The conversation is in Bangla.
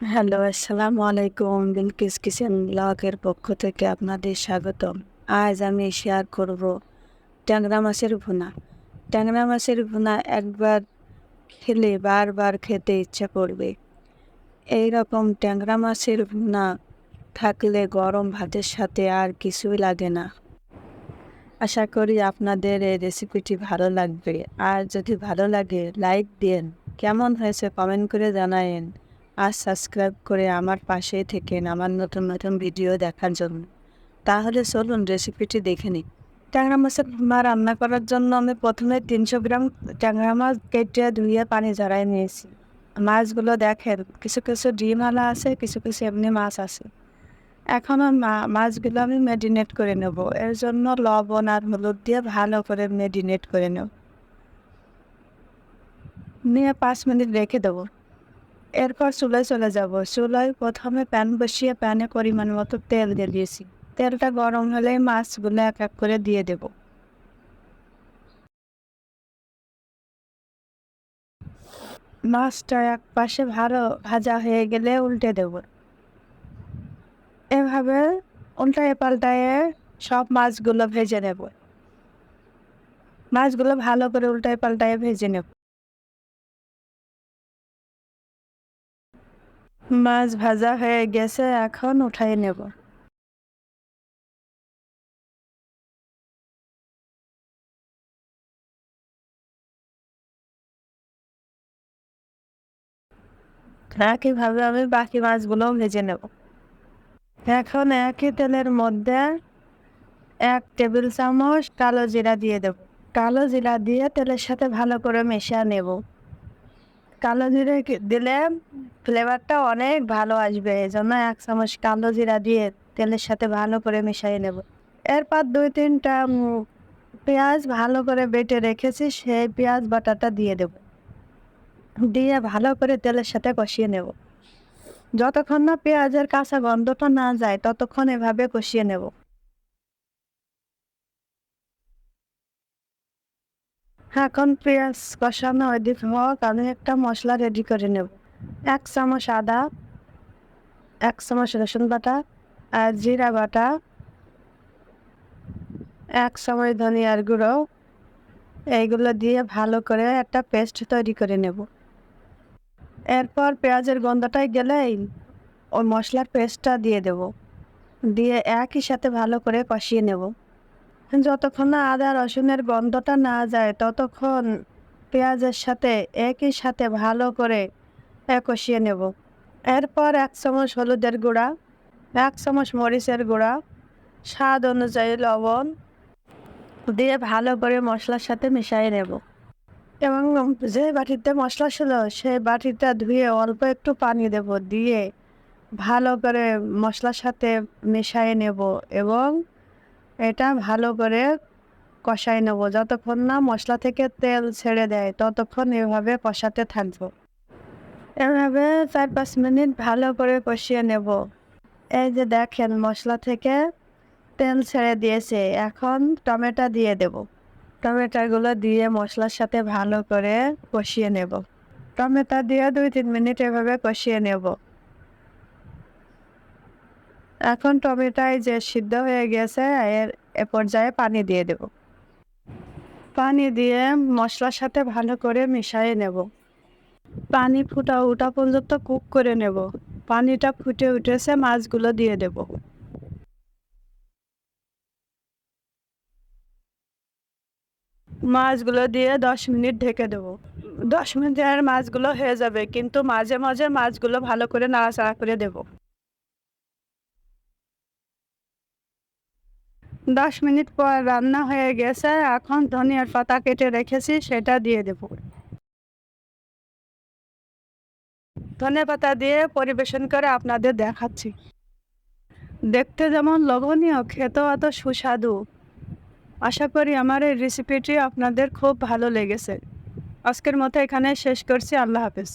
হ্যালো, আসসালামু আলাইকুম। বিলকিস কিচেন ব্লগের পক্ষ থেকে আপনাদের স্বাগতম। আজ আমি শেয়ার করব ট্যাংরা মাছের ভুনা। ট্যাংরা মাছের ভুনা একবার খেলে বারবার খেতে ইচ্ছা করবে। এই রকম ট্যাংরা মাছের ভুনা থাকলে গরম ভাতের সাথে আর কিছুই লাগে না। আশা করি আপনাদের এই রেসিপিটি ভালো লাগবে। আর যদি ভালো লাগে, লাইক দিন কেমন হয়েছে কমেন্ট করে জানায়েন। আর সাবস্ক্রাইব করে আমার পাশেই থেকেন আমার নতুন নতুন ভিডিও দেখার জন্য। তাহলে চলুন রেসিপিটি দেখে নিই। ট্যাংরা মাছের মা রান্না করার জন্য আমি প্রথমে তিনশো গ্রাম ট্যাংরা মাছ কেটে ধুয়ে পানি ঝরাই নিয়েছি। মাছগুলো দেখেন, কিছু কিছু ডিমওয়ালা আছে, কিছু কিছু এমনি মাছ আছে। এখন মাছগুলো আমি মেরিনেট করে নেব। এর জন্য লবণ আর হলুদ দিয়ে ভালো করে মেরিনেট করে নেব। নিয়ে পাঁচ মিনিট রেখে দেবো। এরপর চুলায় চলে যাব। চুলায় প্রথমে প্যান বসিয়ে প্যানে পরিমাণ মতো তেল দিয়ে দিয়েছি। তেলটা গরম হলে মাছগুলো এক এক করে দিয়ে দেব। মাছটা এক পাশে ভালো ভাজা হয়ে গেলে উল্টে দেব। এভাবে উল্টায় পাল্টায়ে সব মাছগুলো ভেজে নেব। মাছগুলো ভালো করে উল্টায় পাল্টায় ভেজে নেব। মাছ ভাজা হয়ে গেছে, এখন উঠাই নেব। একইভাবে আমি বাকি মাছগুলো ভেজে নেব। এখন একই তেলের মধ্যে এক টেবিল চামচ কালো জিরা দিয়ে দেব। কালো জিরা দিয়ে তেলের সাথে ভালো করে মেশা নেব। কালো জিরে দিলে ফ্লেভারটা অনেক ভালো আসবে। এই জন্য এক চামচ কালো জিরা দিয়ে তেলের সাথে ভালো করে মিশিয়ে নেব। এরপর দুই তিনটা পেঁয়াজ ভালো করে বেটে রেখেছি, সেই পেঁয়াজ বাটাটা দিয়ে দেব। দিয়ে ভালো করে তেলের সাথে কষিয়ে নেব। যতক্ষণ না পেঁয়াজের কাঁচা গন্ধটা না যায়, ততক্ষণ এভাবে কষিয়ে নেব। এখন পেঁয়াজ কষানো ওইদিক হোক, আমি একটা মশলা রেডি করে নেব। এক চামচ আদা, এক চামচ রসুন বাটা, আর জিরা বাটা, এক চামচ ধনিয়ার গুঁড়ো। এইগুলো দিয়ে ভালো করে একটা পেস্ট তৈরি করে নেব। এরপর পেঁয়াজের গন্ধটাই গেলেই ওই মশলার পেস্টটা দিয়ে দেব। দিয়ে একই সাথে ভালো করে কষিয়ে নেব। যতক্ষণ না আদা রসুনের গন্ধটা না যায়, ততক্ষণ পেঁয়াজের সাথে একই সাথে ভালো করে কষিয়ে নেব। এরপর এক চামচ হলুদের গুঁড়া, এক চামচ মরিচের গুঁড়া, স্বাদ অনুযায়ী লবণ দিয়ে ভালো করে মশলার সাথে মিশিয়ে নেব। এবং যে বাটিতে মশলা ছিল, সেই বাটিটা ধুয়ে অল্প একটু পানি দেব দিয়ে ভালো করে মশলার সাথে মিশিয়ে নেব এবং এটা ভালো করে কষাই নেব। যতক্ষণ না মশলা থেকে তেল ছেড়ে দেয়, ততক্ষণ এভাবে কষাতে থাকব। এভাবে চার পাঁচ মিনিট ভালো করে কষিয়ে নেব। এই যে দেখেন মশলা থেকে তেল ছেড়ে দিয়েছে, এখন টমেটো দিয়ে দেব। টমেটোগুলো দিয়ে মশলার সাথে ভালো করে কষিয়ে নেব। টমেটো দিয়ে দুই তিন মিনিট এভাবে কষিয়ে নেব। এখন টমেটোয় যে সিদ্ধ হয়ে গেছে, এর এ পর্যায়ে পানি দিয়ে দেব। পানি দিয়ে মশলার সাথে ভালো করে মিশিয়ে নেব। পানি ফুটা উঠা পর্যন্ত কুক করে নেব। পানিটা ফুটে উঠেছে, মাছগুলো দিয়ে দেব। মাছগুলো দিয়ে দশ মিনিট ঢেকে দেবো। দশ মিনিটের মাছগুলো হয়ে যাবে, কিন্তু মাঝে মাঝে মাছগুলো ভালো করে নাড়াচাড়া করে দেবো। দশ মিনিট পর রান্না হয়ে গেছে, এখন ধনিয়ার পাতা কেটে রেখেছি, সেটা দিয়ে দেব। ধনে পাতা দিয়ে পরিবেশন করে আপনাদের দেখাচ্ছি। দেখতে যেমন লোভনীয়, খেতেও অত সুস্বাদু। আশা করি আমার এই রেসিপিটি আপনাদের খুব ভালো লেগেছে। আজকের মতো এখানে শেষ করছি, আল্লাহ হাফেজ।